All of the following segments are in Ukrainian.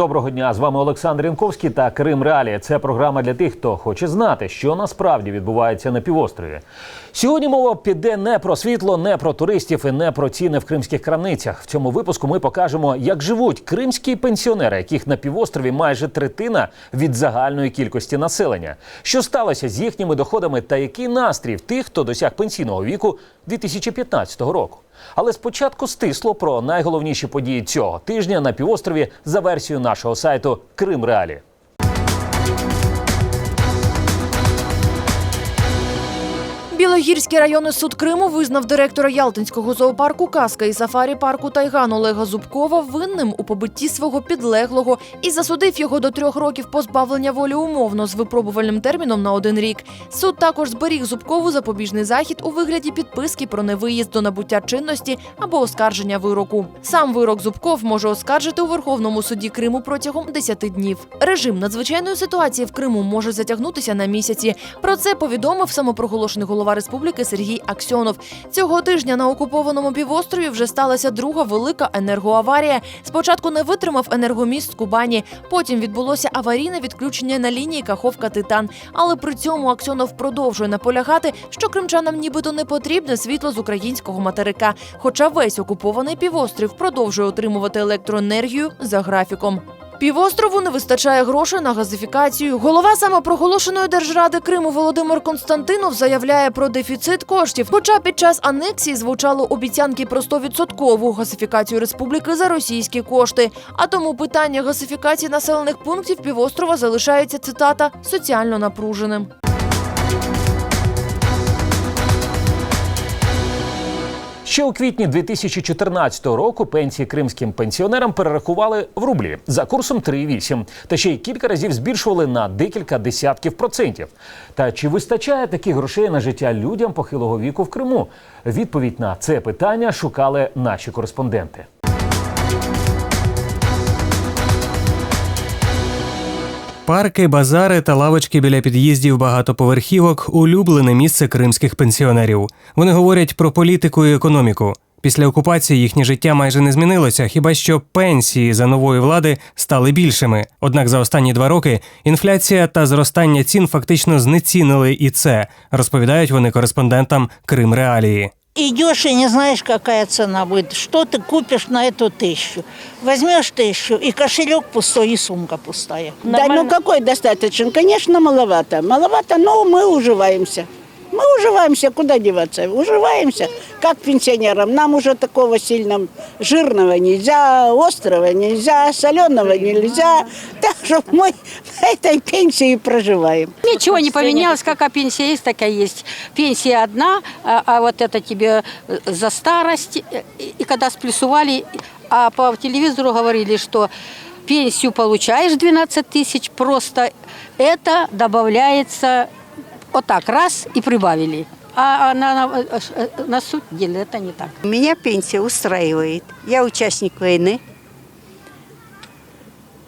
Доброго дня з вами Олександр Янковський та Крим Реалії. Це програма для тих, хто хоче знати, що насправді відбувається на півострові. Сьогодні мова піде не про світло, не про туристів і не про ціни в кримських крамницях. В цьому випуску ми покажемо, як живуть кримські пенсіонери, яких на півострові майже третина від загальної кількості населення. Що сталося з їхніми доходами та який настрій в тих, хто досяг пенсійного віку 2015 року. Але спочатку стисло про найголовніші події цього тижня на півострові за версією нашого сайту Крим Реалі. Білогірський районний суд Криму визнав директора Ялтинського зоопарку Казка і сафарі парку Тайган Олега Зубкова винним у побитті свого підлеглого і засудив його до трьох років позбавлення волі умовно з випробувальним терміном на один рік. Суд також зберіг Зубкову запобіжний захід у вигляді підписки про невиїзд до набуття чинності або оскарження вироку. Сам вирок Зубков може оскаржити у Верховному суді Криму протягом 10 днів. Режим надзвичайної ситуації в Криму може затягнутися на місяці. Про це повідомив самопроголошений голова республіки Сергій Аксьонов. Цього тижня на окупованому півострові вже сталася друга велика енергоаварія. Спочатку не витримав енергоміст з Кубані, потім відбулося аварійне відключення на лінії Каховка Титан. Але при цьому Аксьонов продовжує наполягати, що кримчанам нібито не потрібне світло з українського материка. Хоча весь окупований півострів продовжує отримувати електроенергію за графіком. Півострову не вистачає грошей на газифікацію. Голова самопроголошеної держради Криму Володимир Константинов заявляє про дефіцит коштів. Хоча під час анексії звучало обіцянки про 100% газифікацію республіки за російські кошти. А тому питання газифікації населених пунктів півострова залишається цитата соціально напруженим. Ще у квітні 2014 року пенсії кримським пенсіонерам перерахували в рублі за курсом 3,8, та ще й кілька разів збільшували на декілька десятків процентів. Та чи вистачає таких грошей на життя людям похилого віку в Криму? Відповідь на це питання шукали наші кореспонденти. Парки, базари та лавочки біля під'їздів багатоповерхівок улюблене місце кримських пенсіонерів. Вони говорять про політику і економіку. Після окупації їхнє життя майже не змінилося, хіба що пенсії за нової влади стали більшими. Однак за останні два роки інфляція та зростання цін фактично знецінили і це, розповідають вони кореспондентам Крим Реалії. Идешь и не знаешь, какая цена будет. Что ты купишь на эту тысячу? Возьмешь тысячу, и кошелек пустой, и сумка пустая. Да, ну какой достаточно? Конечно, маловато. Маловато, но мы уживаемся. Мы уживаемся, куда деваться? Уживаемся, как пенсионерам. Нам уже такого сильно жирного нельзя, острого нельзя, соленого нельзя. Так что мы на этой пенсии проживаем. Ничего не поменялось, какая пенсия есть, такая есть. Пенсия одна, а, а вот это тебе э, за старость. э, И, и когда сплюсовали, а по телевизору говорили, что пенсию получаешь 12 тысяч, просто это добавляется вот так, раз и прибавили. А, а на, на, на суть дела это не так. Меня пенсия устраивает. Я участник войны.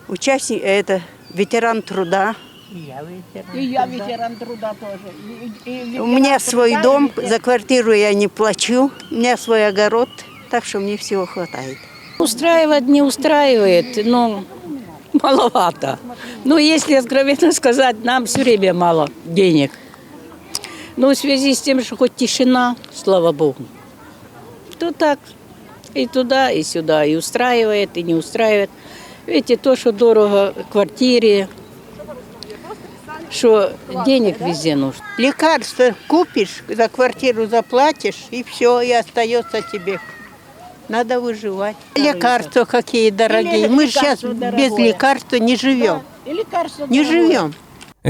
Участник, это, ветеран труда. И я ветеран труда тоже. У меня свой дом, за квартиру я не плачу. У меня свой огород, так что мне всего хватает. Устраивает, не устраивает, но маловато. Но если откровенно сказать, нам все время мало денег. Но в связи с тем, что хоть тишина, слава богу, то так и туда, и сюда, и устраивает, и не устраивает. Видите, то, что дорого квартире, что денег везде нужно. Лекарства купишь, за квартиру заплатишь, и все, и остается тебе. Надо выживать. Лекарства какие дорогие. Мы сейчас лекарства без дорогое. лекарства не живем. И лекарства Не дорогое. живем.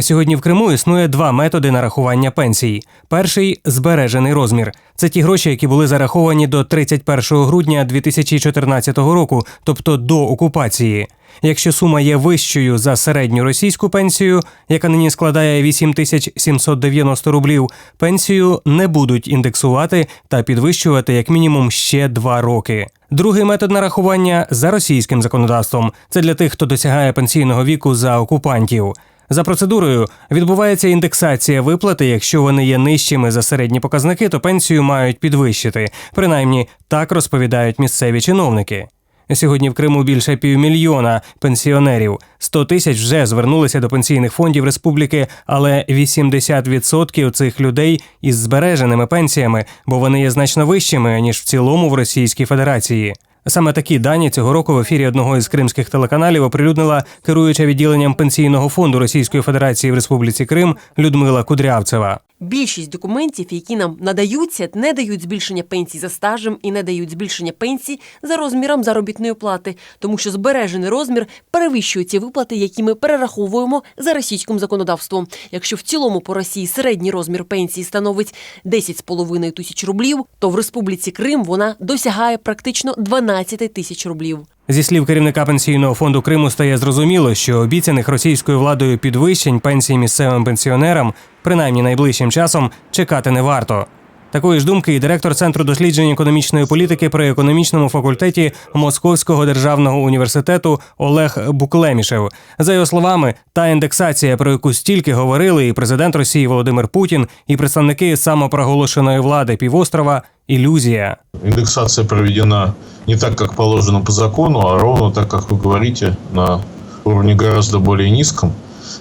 Сьогодні в Криму існує два методи нарахування пенсій. Перший збережений розмір. Це ті гроші, які були зараховані до 31 грудня 2014 року, тобто до окупації. Якщо сума є вищою за середню російську пенсію, яка нині складає 8790 рублів, пенсію не будуть індексувати та підвищувати як мінімум ще два роки. Другий метод нарахування за російським законодавством це для тих, хто досягає пенсійного віку за окупантів. За процедурою відбувається індексація виплати. Якщо вони є нижчими за середні показники, то пенсію мають підвищити. Принаймні так розповідають місцеві чиновники. Сьогодні в Криму більше півмільйона пенсіонерів. 100 тисяч вже звернулися до пенсійних фондів республіки, але 80% цих людей із збереженими пенсіями, бо вони є значно вищими ніж в цілому в Російській Федерації. Саме такі дані цього року в ефірі одного із кримських телеканалів оприлюднила керуюча відділенням пенсійного фонду Російської Федерації в Республіці Крим Людмила Кудрявцева. Більшість документів, які нам надаються, не дають збільшення пенсій за стажем і не дають збільшення пенсій за розміром заробітної плати, тому що збережений розмір перевищує ті виплати, які ми перераховуємо за російським законодавством. Якщо в цілому по Росії середній розмір пенсії становить 10,5 тисяч рублів, то в Республіці Крим вона досягає практично 12 тисяч рублів. Зі слів керівника пенсійного фонду Криму стає зрозуміло, що обіцяних російською владою підвищень пенсій місцевим пенсіонерам, принаймні найближчим часом, чекати не варто. Такої ж думки і директор Центру досліджень економічної політики при економічному факультеті Московського державного університету Олег Буклемішев. За його словами, та індексація, про яку стільки говорили, і президент Росії Володимир Путін, і представники самопроголошеної влади півострова ілюзія. Индексация проведена не так, как положено по закону, а ровно так, как вы говорите, на уровне гораздо более низком.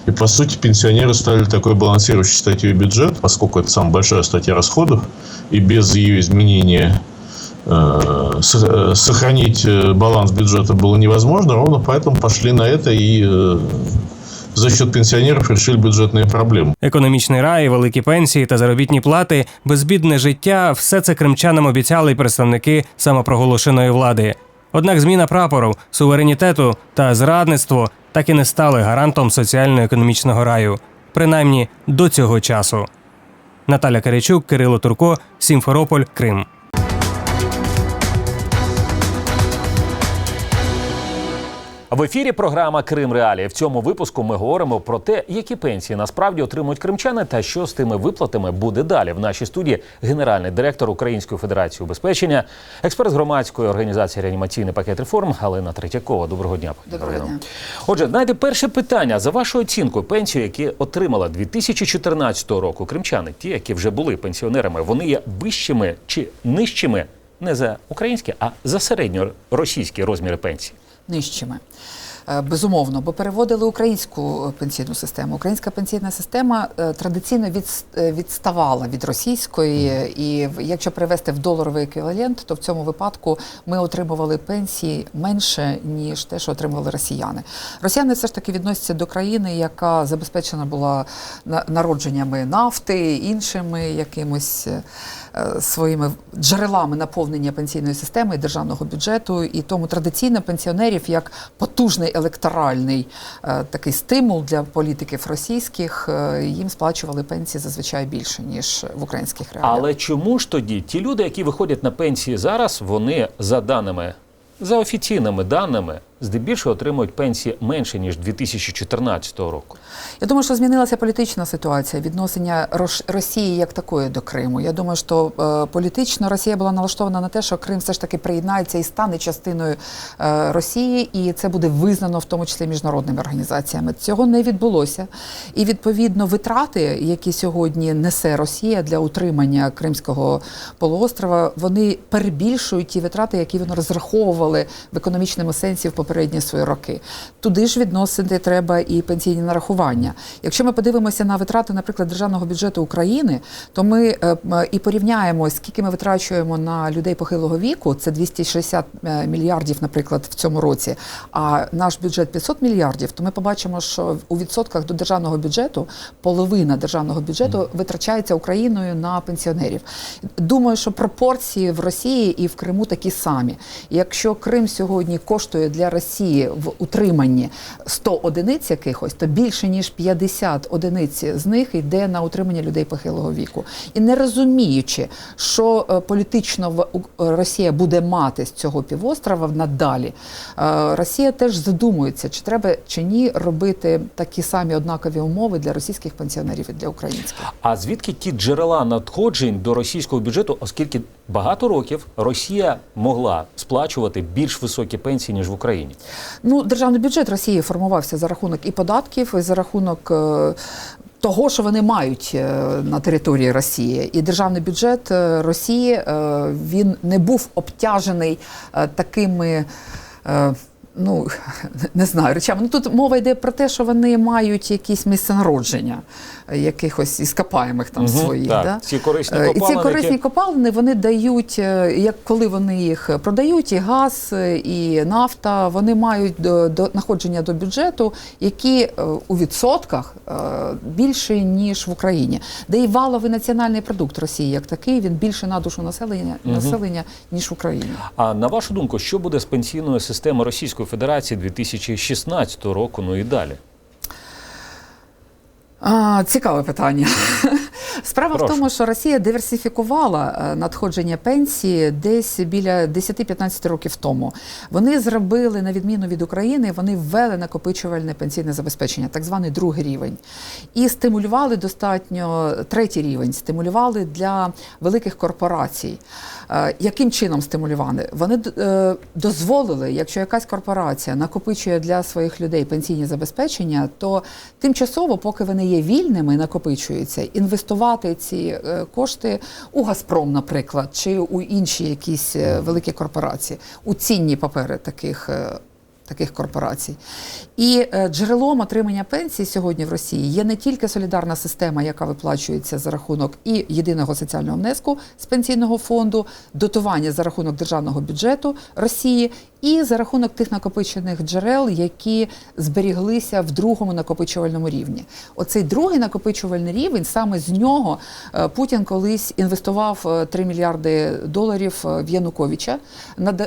И, по сути, пенсионеры стали такой балансирующей статьей бюджета, поскольку это самая большая статья расходов, и без ее изменения э, с- э, сохранить э, баланс бюджета было невозможно, ровно поэтому пошли на это и э, за счет пенсионеров решили бюджетные проблемы. Економічний рай, великі пенсії та заробітні плати, безбідне життя все це кримчанам обіцяли й представники самопроголошеної влади. Однак зміна прапору, суверенітету та зрадництво так і не стали гарантом соціально-економічного раю, принаймні до цього часу. Наталя Карячук, Кирило Турко, Сімферополь, Крим. В ефірі програма Крим Реалії. В цьому випуску ми говоримо про те, які пенсії насправді отримують кримчани та що з тими виплатами буде далі. В нашій студії генеральний директор Української федерації убезпечення, експерт з громадської організації реанімаційний пакет реформ Галина Третьякова. Доброго дня. Доброго дня. Отже, знаєте, перше питання за вашою оцінкою пенсію, які отримала 2014 року кримчани, ті, які вже були пенсіонерами, вони є вищими чи нижчими не за українські, а за середньоросійські розміри пенсії. Нижчими. Е, Безумовно, бо переводили українську е, пенсійну систему. Українська пенсійна система е, традиційно відставала від російської, і якщо перевести в доларовий еквівалент, то в цьому випадку ми отримували пенсії менше ніж те, що отримували росіяни. Росіяни все ж таки відносяться до країни, яка забезпечена була народженнями нафти, іншими якимось. Своїми джерелами наповнення пенсійної системи і державного бюджету, і тому традиційно пенсіонерів як потужний електоральний е, такий стимул для політиків російських е, їм сплачували пенсії зазвичай більше ніж в українських реаліях. Але чому ж тоді ті люди, які виходять на пенсії зараз, вони за даними, за офіційними даними, здебільшого отримують пенсії менше ніж 2014 року? Я думаю, що змінилася політична ситуація, відношення Рош- Росії як такої до Криму. Я думаю, що е, політично Росія була налаштована на те, що Крим все ж таки приєднається і стане частиною е, Росії, і це буде визнано в тому числі міжнародними організаціями. Цього не відбулося. І відповідно витрати, які сьогодні несе Росія для утримання Кримського полуострова, вони перебільшують ті витрати, які вони розраховували в економічному сенсі в попередні свої роки. Туди ж відносити треба і пенсійні нарахування. Якщо ми подивимося на витрати, наприклад, державного бюджету України, то ми е, і порівняємо, скільки ми витрачуємо на людей похилого віку, це 260 е, мільярдів, наприклад, в цьому році. А наш бюджет 500 мільярдів, то ми побачимо, що у відсотках до державного бюджету половина державного бюджету витрачається Україною на пенсіонерів. Думаю, що пропорції в Росії і в Криму такі самі. Якщо Крим сьогодні коштує для Росії в утриманні 100 одиниць якихось, то більше ніж 50 одиниць з них йде на утримання людей похилого віку. І не розуміючи, що е, політично Росія буде мати з цього півострова надалі, е, Росія теж задумується, чи треба чи ні робити такі самі однакові умови для російських пенсіонерів і для українських. А звідки ті джерела надходжень до російського бюджету, оскільки багато років Росія могла сплачувати більш високі пенсії ніж в Україні? Ну, державний бюджет Росії формувався за рахунок і податків, і за рахунок. е, Того, що вони мають е, на території Росії, і державний бюджет е, Росії він не був обтяжений такими ну, не знаю, речами. Ну, тут мова йде про те, що вони мають якісь місце народження, якихось іскопаємих там Мгм, своїх. так. Да? Ці корисні Е, І ці корисні які- копалини вони дають, е, як коли вони їх продають, і газ, і нафта, вони мають до, до находження до бюджету, які е, у відсотках більше ніж в Україні. Де і валовий національний продукт Росії як такий, він більше на душу населення, населення ніж в Україні. А на вашу думку, що буде з пенсійною системою Російської Федерації 2016 року, ну і далі? А, цікаве питання. Справа Прошу. в тому, що Росія диверсифікувала е, надходження пенсії десь біля 10-15 років тому. Вони зробили, на відміну від України, вони ввели накопичувальне пенсійне забезпечення, так званий другий рівень. І стимулювали достатньо третій рівень, стимулювали для великих корпорацій. Е, Яким чином стимулювали? Вони е, дозволили, якщо якась корпорація накопичує для своїх людей пенсійні забезпечення, то тимчасово, поки вони є вільними, накопичуються, інвестувати ці е, кошти у Газпром, наприклад, чи у інші якісь е, великі корпорації, у цінні папери таких. Е, Таких корпорацій. І е, джерелом отримання пенсії сьогодні в Росії є не тільки солідарна система, яка виплачується за рахунок і єдиного соціального внеску з пенсійного фонду, дотування за рахунок державного бюджету Росії, і за рахунок тих накопичених джерел, які зберіглися в другому накопичувальному рівні. Оцей другий накопичувальний рівень саме з нього е, Путін колись інвестував е, 3 мільярди доларів е, в Януковича,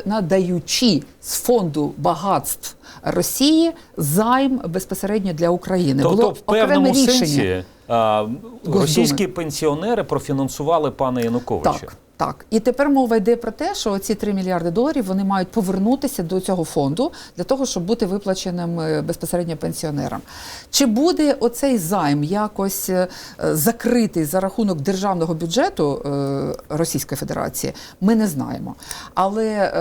надаючи з фонду багатств Росії займ безпосередньо для України. Тобто, Було в певному окреме рішення. сенсі а, російські пенсіонери профінансували пана Януковича. Так, так. І тепер мова йде про те, що ці 3 мільярди доларів вони мають повернутися до цього фонду для того, щоб бути виплаченим е, безпосередньо пенсіонерам. Чи буде оцей займ якось е, закритий за рахунок державного бюджету е, Російської Федерації? Ми не знаємо. Але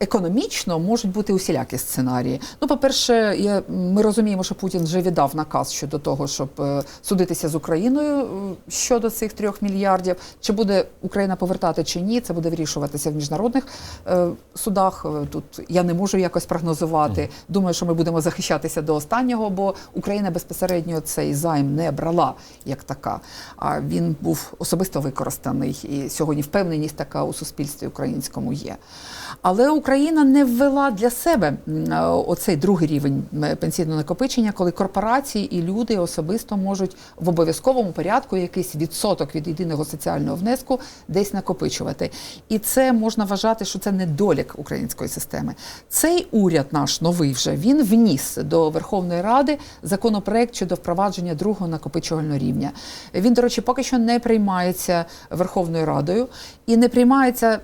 Економічно можуть бути усілякі сценарії. Ну, по-перше, ми розуміємо, що Путін вже віддав наказ щодо того, щоб е, судитися з Україною е, щодо цих трьох мільярдів. Чи буде Україна повертати чи ні, це буде вирішуватися в міжнародних е, судах. Тут я не можу якось прогнозувати. Думаю, що ми будемо захищатися до останнього, бо Україна безпосередньо цей займ не брала як така. А він був особисто використаний. І сьогодні впевненість така у суспільстві українському є. Але Україна не ввела для себе е, оцей другий рівень пенсійного накопичення, коли корпорації і люди особисто можуть в обов'язковому порядку якийсь відсоток від єдиного соціального внеску десь накопичувати. І це можна вважати, що це недолік української системи. Цей уряд наш новий вже він вніс до Верховної Ради законопроект щодо впровадження другого накопичувального рівня. Він, до речі, поки що не приймається Верховною Радою і не приймається.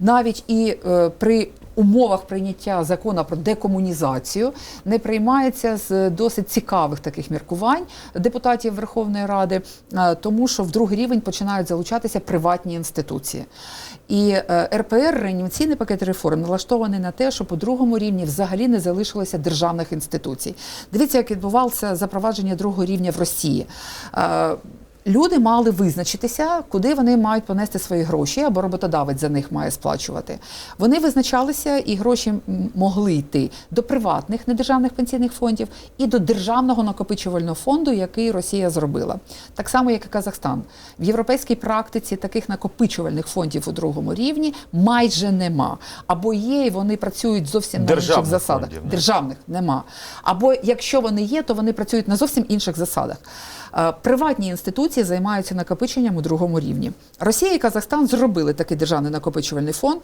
Навіть і е, при умовах прийняття закону про декомунізацію не приймається з досить цікавих таких міркувань депутатів Верховної Ради, е, тому що в другий рівень починають залучатися приватні інституції. І е, РПР, реанімаційний пакет реформ, налаштований на те, що по другому рівні взагалі не залишилося державних інституцій. Дивіться, як відбувалося запровадження другого рівня в Росії. Люди мали визначитися, куди вони мають понести свої гроші, або роботодавець за них має сплачувати. Вони визначалися, і гроші могли йти до приватних недержавних пенсійних фондів і до державного накопичувального фонду, який Росія зробила. Так само, як і Казахстан. В європейській практиці таких накопичувальних фондів у другому рівні майже нема. Або є, і вони працюють зовсім на Державних інших засадах. фондів. Державних нема. Або якщо вони є, то вони працюють на зовсім інших засадах. Е, Приватні інституції займаються накопиченням у другому рівні. Rosія і Казахстан зробили такий державний накопичувальний фонд,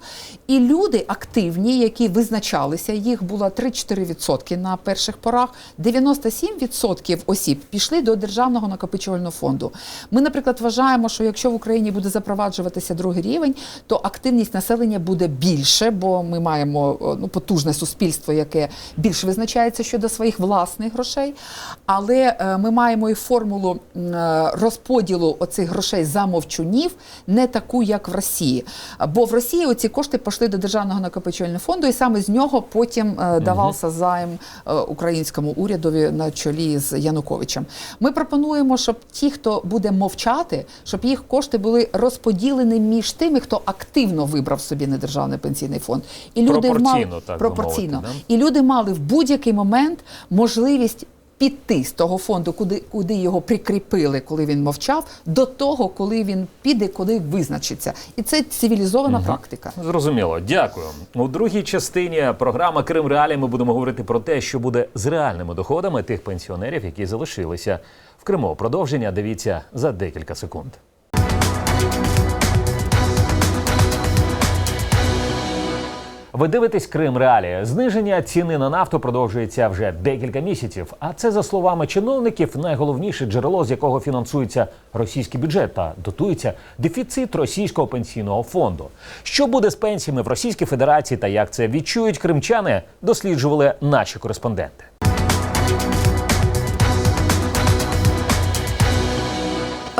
і люди активні, які визначалися, їх було 3-4% на перших порах. 97% осіб пішли до державного накопичувального фонду. Ми, наприклад, вважаємо, що якщо в Україні буде запроваджуватися другий рівень, то активність населення буде більше, бо ми маємо ну, потужне суспільство, яке більш визначається щодо своїх власних грошей. Але е, ми маємо і формулу м, е, розподілу оцих грошей за мовчунів не таку, як в Росії. Бо в Росії оці кошти пішли до державного накопичувального фонду, і саме з нього потім е, давався займ е, українському урядові на чолі з Януковичем. Ми пропонуємо, щоб ті, хто буде мовчати, щоб їх кошти були розподілені між тими, хто активно вибрав собі недержавний пенсійний фонд, і люди Пропорційно, мали так пропорційно, мовити, да? і люди мали в будь-який момент можливість. Піти з того фонду, куди, куди його прикріпили, коли він мовчав, до того, коли він піде, куди визначиться, і це цивілізована практика. Зрозуміло, дякую. У другій частині програми Крим Реалії ми будемо говорити про те, що буде з реальними доходами тих пенсіонерів, які залишилися в Криму. Продовження дивіться за декілька секунд. Ви дивитесь Крим Реалії. Зниження ціни на нафту продовжується вже декілька місяців. А це за словами чиновників найголовніше джерело, з якого фінансується російський бюджет та дотується дефіцит російського пенсійного фонду. Що буде з пенсіями в Російській Федерації та як це відчують кримчани, досліджували наші кореспонденти.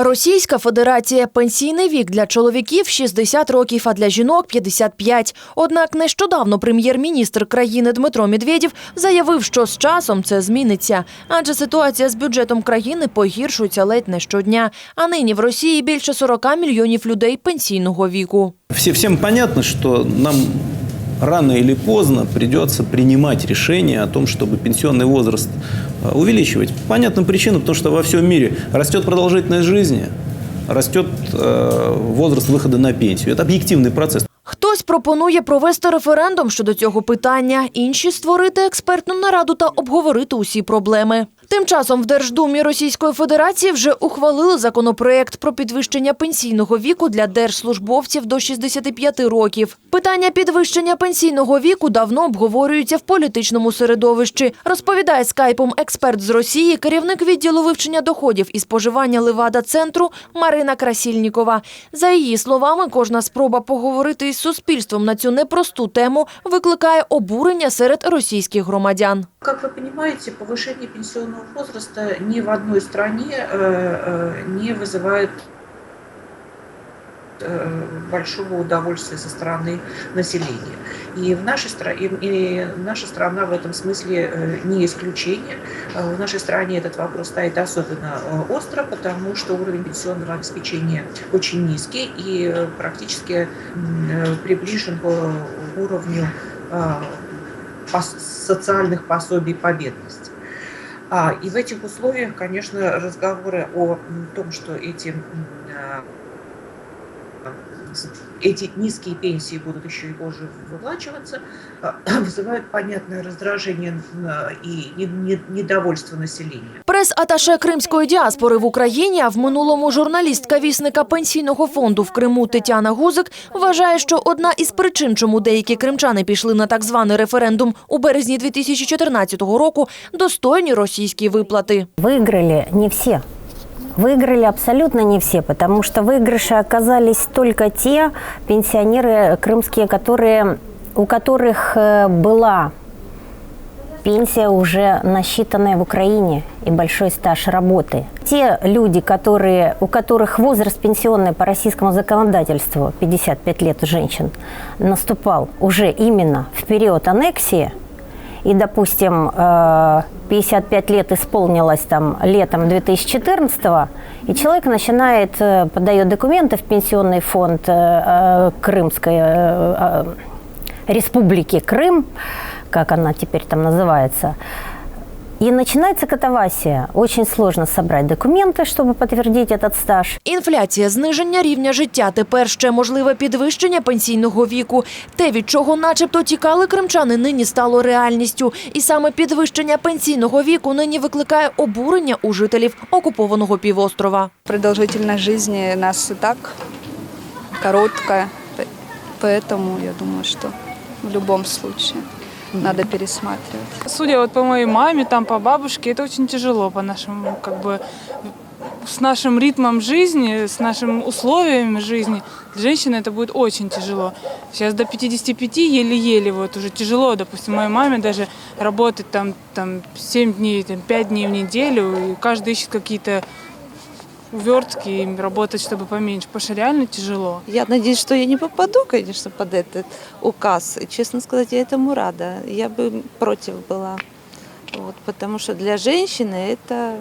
Російська Федерація пенсійний вік для чоловіків 60 років, а для жінок 55. Однак нещодавно прем'єр-міністр країни Дмитро Медведєв заявив, що з часом це зміниться, адже ситуація з бюджетом країни погіршується ледь не щодня. А нині в Росії більше 40 мільйонів людей пенсійного віку. Все, всем понятно, что нам рано или поздно придется принимать решение о том, чтобы пенсионный возраст э, увеличивать. По понятным причинам, потому что во всем мире растет продолжительность жизни, растет э, возраст выхода на пенсию. Это объективный процесс. Хтось пропонує провести референдум щодо цього питання, інші створити експертну нараду та обговорити усі проблеми. Тим часом в Держдумі Російської Федерації вже ухвалили законопроект про підвищення пенсійного віку для держслужбовців до 65 років. Питання підвищення пенсійного віку давно обговорюється в політичному середовищі. Розповідає скайпом експерт з Росії, керівник відділу вивчення доходів і споживання Левада центру Марина Красільнікова. За її словами, кожна спроба поговорити із суспільством на цю непросту тему викликає обурення серед російських громадян. Как вы понимаете, повышение пенсионного возраста ни в одной стране э, э, не вызывает э, большого удовольствия со стороны населения. И, в нашей стра- и, наша страна в этом смысле не исключение. В нашей стране этот вопрос стоит особенно остро, потому что уровень пенсионного обеспечения очень низкий и практически приближен к уровню социальных пособий по бедности. А, и в этих условиях, конечно, разговоры о м, том, что эти, м, а, с- эти низкие пенсии будут еще и позже выплачиваться, а, вызывают понятное раздражение а, и не- не- недовольство населения. Прес-аташе кримської діаспори в Україні, а в минулому журналістка вісника пенсійного фонду в Криму Тетяна Гузик вважає, що одна із причин, чому деякі кримчани пішли на так званий референдум у березні 2014 року, достойні російські виплати. Выиграли не все. Выиграли абсолютно не все, потому что выигрыши оказались только те пенсионеры крымские, которые, у которых э, была пенсия уже насчитанная в Украине и большой стаж работы. Те люди, которые, у которых возраст пенсионный по российскому законодательству 55 лет у женщин наступал уже именно в период аннексии, и, допустим, э, 55 лет исполнилось там летом 2014 и человек начинает, э, подает документы в пенсионный фонд э, э, Крымской э, э, Республики Крым, как она теперь там называется, и начинается катавасия. Очень сложно собрать документы, чтобы подтвердить этот стаж. Інфляція, зниження рівня життя, тепер ще можливе підвищення пенсійного віку. Те, від чого начебто тікали кримчани, нині стало реальністю. І саме підвищення пенсійного віку нині викликає обурення у жителів окупованого півострова. Продолжительность жизни нас и так короткая, п- поэтому я думаю, что в любом случае Надо пересматривать. Судя вот по моей маме, там по бабушке, это очень тяжело по нашему, как бы, с нашим ритмом жизни, с нашими условиями жизни. Для женщины это будет очень тяжело. Сейчас до 55 еле-еле вот уже тяжело. Допустим, моей маме даже работать там, там 7 дней, там, 5 дней в неделю, и каждый ищет какие-то увертки и работать, чтобы поменьше, потому что реально тяжело. Я надеюсь, что я не попаду, конечно, под этот указ. Честно сказать, я этому рада. Я бы против была. Вот, потому что для женщины это,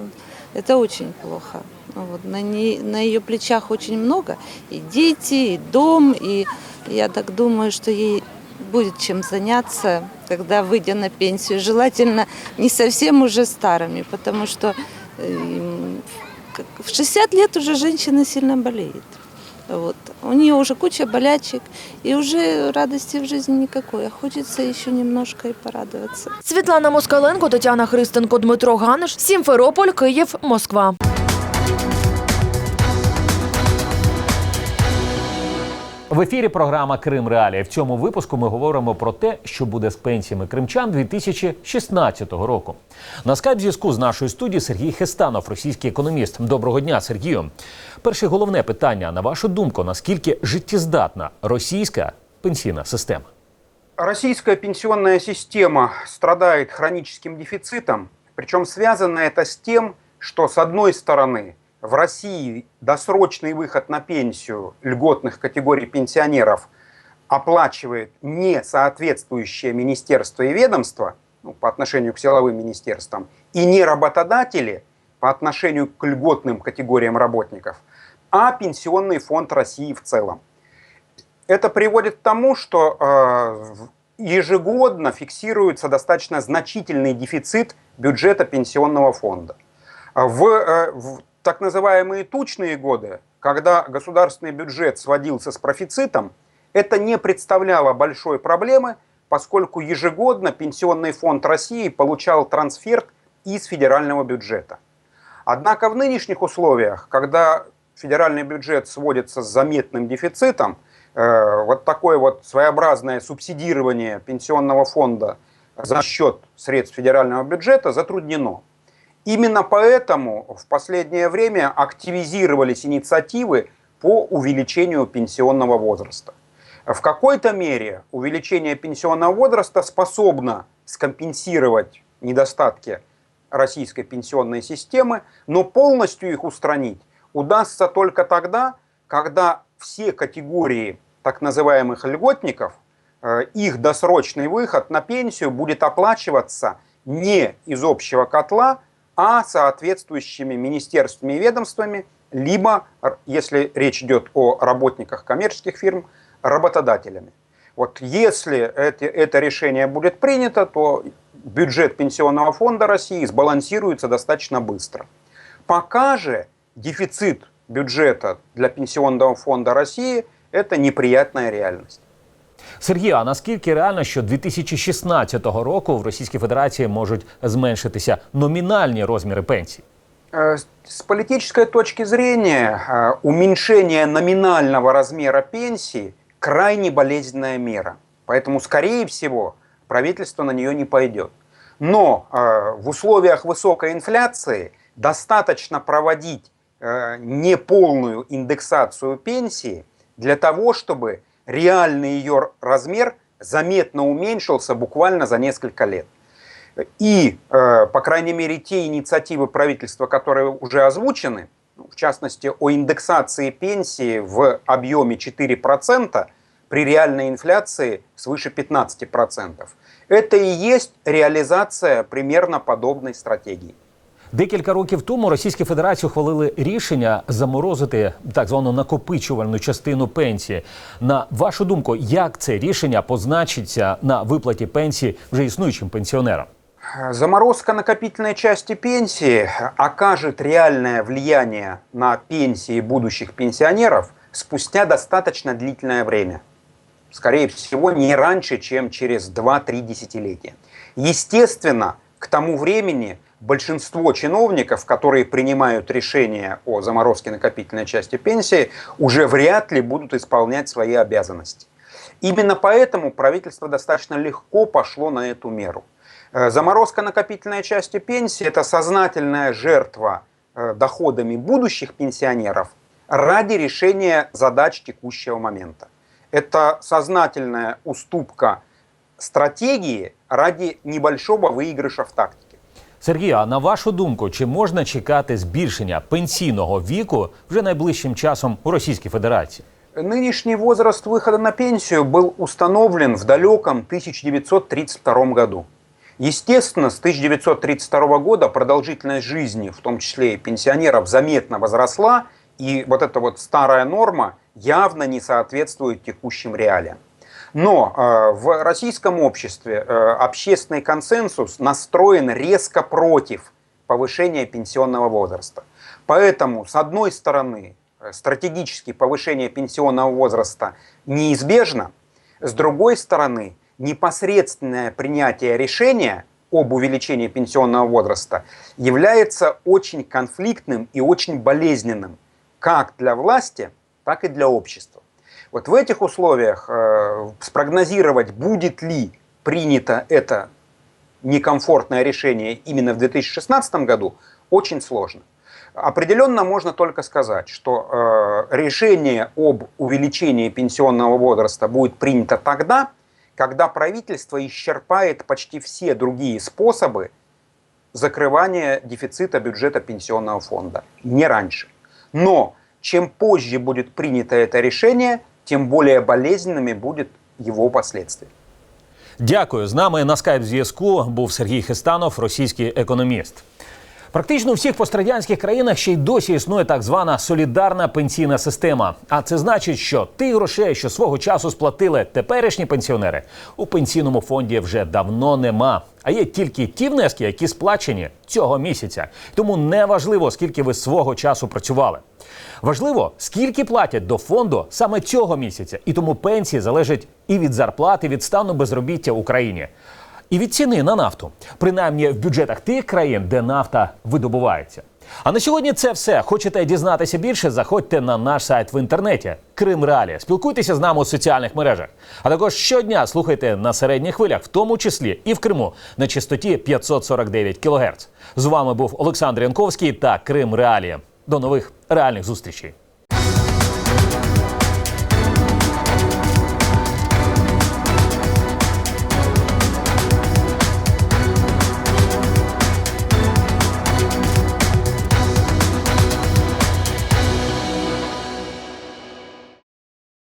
это очень плохо. Вот, на, ней, на ее плечах очень много. И дети, и дом. И я так думаю, что ей будет чем заняться, когда выйдя на пенсию. Желательно не совсем уже старыми, потому что э, как- в 60 лет уже женщина сильно болеет. Вот. У нее уже куча болячек, и уже радости в жизни никакой. А хочется еще немножко и порадоваться. Світлана Москаленко, Тетяна Христенко, Дмитро Ганиш, Сімферополь, Київ, Москва. В ефірі програма Крим Реалії. В цьому випуску ми говоримо про те, що буде з пенсіями кримчан 2016 року. На скайп зв'язку з нашої студії Сергій Хестанов, російський економіст. Доброго дня, Сергію. Перше головне питання: на вашу думку, наскільки життєздатна російська пенсійна система? Российская пенсионная система страдает хроническим дефицитом, причем связано это с тем, что с одной стороны в России досрочный выход на пенсию льготных категорий пенсионеров оплачивает не соответствующее министерство и ведомство ну, по отношению к силовым министерствам, и не работодатели по отношению к льготным категориям работников, а Пенсионный фонд России в целом. Это приводит к тому, что э, ежегодно фиксируется достаточно значительный дефицит бюджета пенсионного фонда. В, э, в так называемые тучные годы, когда государственный бюджет сводился с профицитом, это не представляло большой проблемы, поскольку ежегодно Пенсионный фонд России получал трансфер из федерального бюджета. Однако в нынешних условиях, когда федеральный бюджет сводится с заметным дефицитом, э, вот такое вот своеобразное субсидирование пенсионного фонда за счет средств федерального бюджета затруднено. Именно поэтому в последнее время активизировались инициативы по увеличению пенсионного возраста. В какой-то мере увеличение пенсионного возраста способно скомпенсировать недостатки российской пенсионной системы, но полностью их устранить удастся только тогда, когда все категории так называемых льготников, э, их досрочный выход на пенсию будет оплачиваться не из общего котла, а соответствующими министерствами и ведомствами, либо, если речь идет о работниках коммерческих фирм, работодателями. Вот если это, это решение будет принято, то бюджет Пенсионного фонда России сбалансируется достаточно быстро. Пока же дефицит бюджета для Пенсионного фонда России – это неприятная реальность. Сергію, а наскільки реально, що 2016 року в Російській Федерації можуть зменшитися номінальні розміри пенсій? Э, С политической точки зрения э, уменьшение номинального размера пенсии крайне болезненная мера. Поэтому, скорее всего, правительство на нее не пойдет. Но э, в условиях высокой инфляции достаточно проводить э, неполную индексацию пенсии для того, чтобы реальный ее размер заметно уменьшился буквально за несколько лет. И, э, по крайней мере, те инициативы правительства, которые уже озвучены, ну, в частности, о индексации пенсии в объеме 4% при реальной инфляции свыше 15%, это и есть реализация примерно подобной стратегии. Декілька років тому Російській Федерації ухвалили рішення заморозити так звану накопичувальну частину пенсії. На вашу думку, як це рішення позначиться на виплаті пенсії вже існуючим пенсіонерам? Заморозка накопительной части пенсии окажет реальное влияние на пенсии будущих пенсионеров спустя достаточно длительное время. Скорее всего, не раньше, чем через 2-3 десятилетия. Естественно, к тому времени большинство чиновников, которые принимают решения о заморозке накопительной части пенсии, уже вряд ли будут исполнять свои обязанности. Именно поэтому правительство достаточно легко пошло на эту меру. Э, Заморозка накопительной части пенсии – это сознательная жертва э, доходами будущих пенсионеров ради решения задач текущего момента. Это сознательная уступка стратегии ради небольшого выигрыша в тактике. Сергію, а на вашу думку, чи можна чекати збільшення пенсійного віку вже найближчим часом у Російській Федерації? Нынешний возраст выхода на пенсию был установлен в далеком 1932 году. Естественно, с 1932 года продолжительность жизни, в том числе и пенсионеров, заметно возросла, и вот эта вот старая норма явно не соответствует текущим реалиям. Но э, в российском обществе э, общественный консенсус настроен резко против повышения пенсионного возраста. Поэтому, с одной стороны, э, стратегически повышение пенсионного возраста неизбежно, с другой стороны, непосредственное принятие решения об увеличении пенсионного возраста является очень конфликтным и очень болезненным как для власти, так и для общества. Вот в этих условиях э, спрогнозировать, будет ли принято это некомфортное решение именно в 2016 году, очень сложно. Определенно можно только сказать, что э, решение об увеличении пенсионного возраста будет принято тогда, когда правительство исчерпает почти все другие способы закрывания дефицита бюджета пенсионного фонда. Не раньше. Но чем позже будет принято это решение, тем более болезненными будет его последствия. Дякую. З нами на скайп зв'язку був Сергій Хистанов, російський економіст. Практично у всіх пострадянських країнах ще й досі існує так звана солідарна пенсійна система. А це значить, що тих грошей, що свого часу сплатили теперішні пенсіонери, у пенсійному фонді вже давно нема. А є тільки ті внески, які сплачені цього місяця. Тому не важливо, скільки ви свого часу працювали. Важливо, скільки платять до фонду саме цього місяця, і тому пенсії залежать і від зарплати, від стану безробіття в Україні, і від ціни на нафту, принаймні в бюджетах тих країн, де нафта видобувається. А на сьогодні це все. Хочете дізнатися більше? Заходьте на наш сайт в інтернеті Крим Реалі. Спілкуйтеся з нами у соціальних мережах. А також щодня слухайте на середніх хвилях, в тому числі і в Криму, на частоті 549 кГц. З вами був Олександр Янковський та Крим Реалі. До нових реальних зустрічей.